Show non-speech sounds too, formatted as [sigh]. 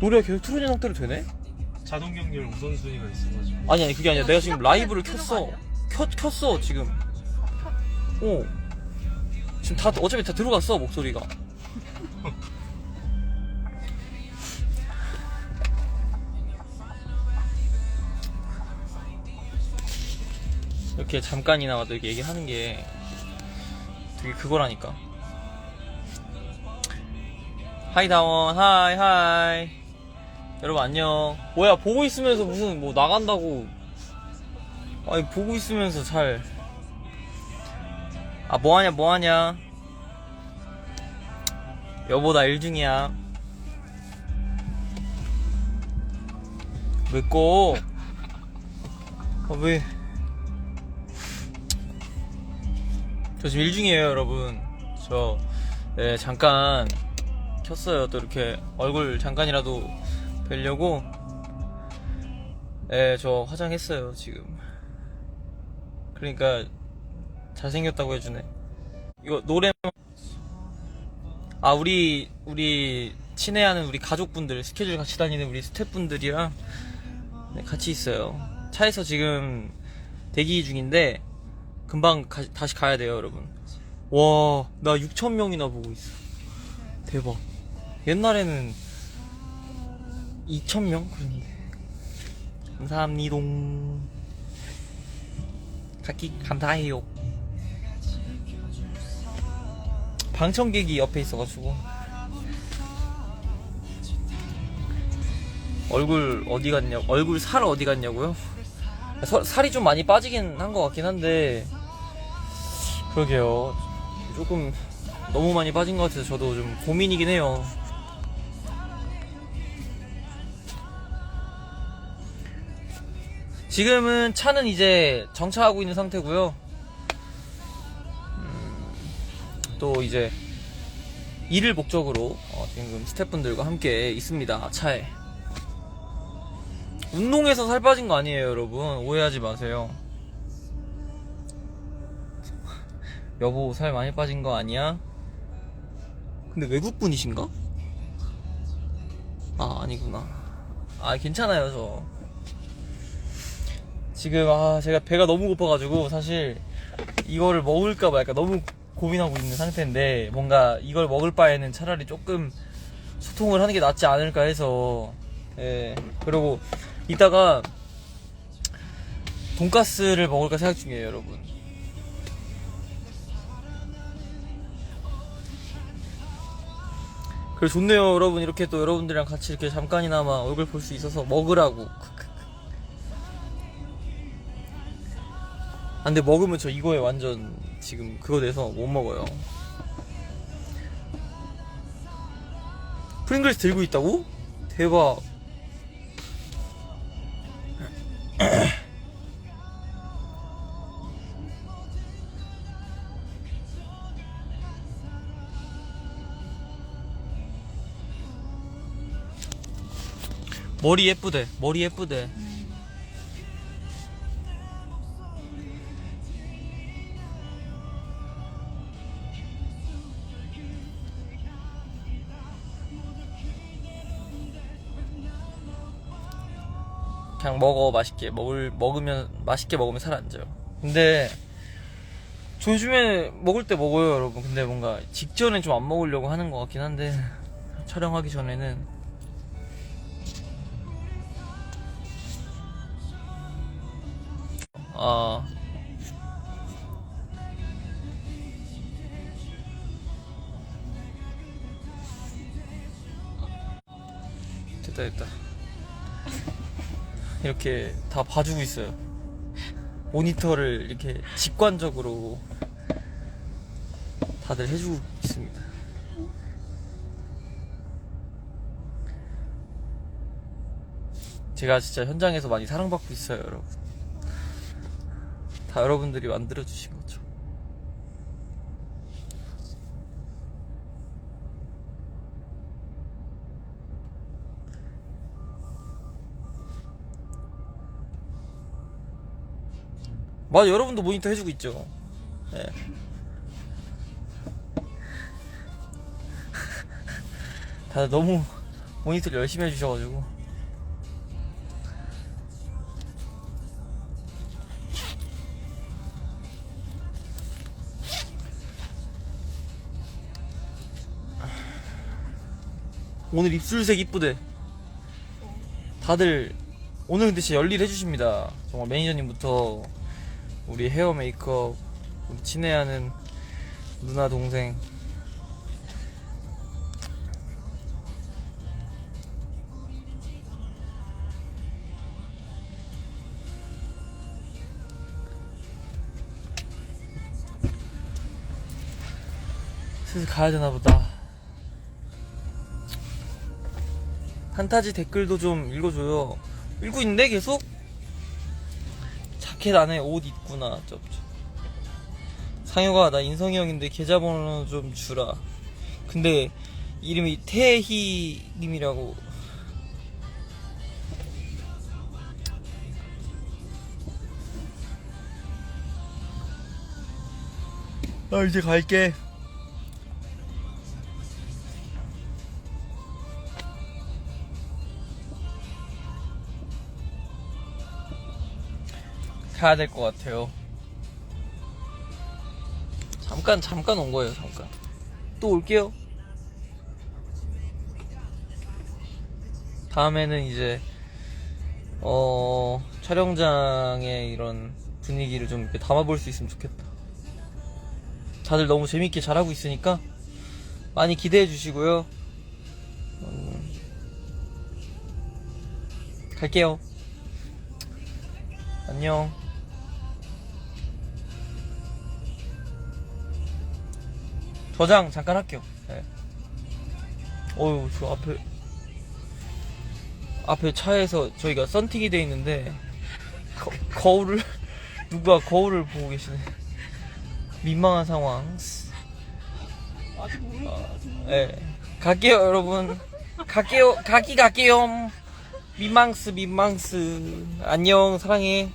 노래가 계속 틀어진 상태로 되네? 자동 연결 우선순위가 있어가지고. 아니 아니 그게 아니라 내가 지금 라이브를 켰어. 켰, 켰어 지금. 어. 지금 다 어차피 다 들어갔어 목소리가. [laughs] 이렇게 잠깐이나마도 이렇게 얘기하는 게 되게 그거라니까. 하이 다원. 하이 하이 여러분 안녕. 뭐야 보고 있으면서 무슨 뭐 나간다고. 아니 보고 있으면서 잘. 아 뭐하냐 뭐하냐. 여보 나 일 중이야. 왜 꺼? 아 왜? 저 지금 일 중이에요 여러분. 저 네, 잠깐 켰어요. 또 이렇게 얼굴 잠깐이라도 뵈려고 네, 저 화장했어요 지금. 그러니까 잘생겼다고 해주네. 이거 노래 아 우리 우리 친애하는 우리 가족분들 스케줄 같이 다니는 우리 스태프분들이랑 네, 같이 있어요. 차에서 지금 대기 중인데 금방 가- 다시 가야 돼요 여러분. 와 나 6천명이나 보고 있어. 대박. 옛날에는 2천명? 그랬는데 감사합니다. 각기 감사해요. 방청객이 옆에 있어가지고. 얼굴 어디 갔냐 얼굴 살 어디 갔냐고요? 서- 살이 좀 많이 빠지긴 한 것 같긴 한데. 그러게요. 조금 너무 많이 빠진 것 같아서 저도 좀 고민이긴 해요 지금은 차는 이제 정차하고 있는 상태고요. 음, 또 이제 일을 목적으로 어, 지금 스태프분들과 함께 있습니다 차에. 운동해서 살 빠진 거 아니에요 여러분. 오해하지 마세요. [laughs] 여보 살 많이 빠진 거 아니야? 근데 외국 분이신가? 아 아니구나. 아 괜찮아요 저 지금 아 제가 배가 너무 고파가지고 사실 이거를 먹을까 말까 너무 고민하고 있는 상태인데 뭔가 이걸 먹을 바에는 차라리 조금 소통을 하는 게 낫지 않을까 해서 예. 그리고 이따가 돈가스를 먹을까 생각 중이에요 여러분. 그래 좋네요 여러분. 이렇게 또 여러분들이랑 같이 이렇게 잠깐이나마 얼굴 볼 수 있어서 먹으라고 근데 먹으면 저 이거에 완전 지금 그거 돼서 못 먹어요. 프링글스 들고 있다고? 대박. [clears throat] 머리 예쁘대 머리 예쁘대 그냥 먹어 맛있게. 먹을 먹으면 맛있게 먹으면 살 안 쪄요 근데 저 요즘에 먹을 때 먹어요 여러분. 근데 뭔가 직전에 좀 안 먹으려고 하는 것 같긴 한데 촬영하기 전에는. 아. 됐다 됐다 이렇게 다 봐주고 있어요. 모니터를 이렇게 직관적으로 다들 해주고 있습니다. 제가 진짜 현장에서 많이 사랑받고 있어요 여러분. 다 여러분들이 만들어주신 거죠. 맞아, 여러분도 모니터 해주고 있죠. 네. 다들 너무, 모니터를 열심히 해주셔가지고 오늘 입술색 이쁘대 다들 오늘 근데 진짜 열일 해주십니다 정말 매니저님부터 우리 헤어 메이크업 우리 친애하는 누나 동생 슬슬 가야 되나 보다. 판타지 댓글도 좀 읽어줘요. 읽고 있는데 계속? 자켓 안에 옷 입구나. 쩝쩝. 상효가 나 인성이 형인데 계좌번호 좀 주라. 근데 이름이 태희님이라고. 아 이제 갈게. 가야 될 것 같아요. 잠깐 잠깐 온 거예요 잠깐. 또 올게요. 다음에는 이제 어 촬영장의 이런 분위기를 좀 이렇게 담아볼 수 있으면 좋겠다. 다들 너무 재밌게 잘하고 있으니까 많이 기대해 주시고요. 음, 갈게요. 안녕. 저장 잠깐 할게요. 네. 어유, 저 앞에 앞에 차에서 저희가 썬팅이 돼 있는데 거, 거울을 누가 거울을 보고 계시네. 민망한 상황. 어, 예. 갈게요, 여러분. 갈게요. 가기 갈게요. 민망스 민망스. 안녕, 사랑해.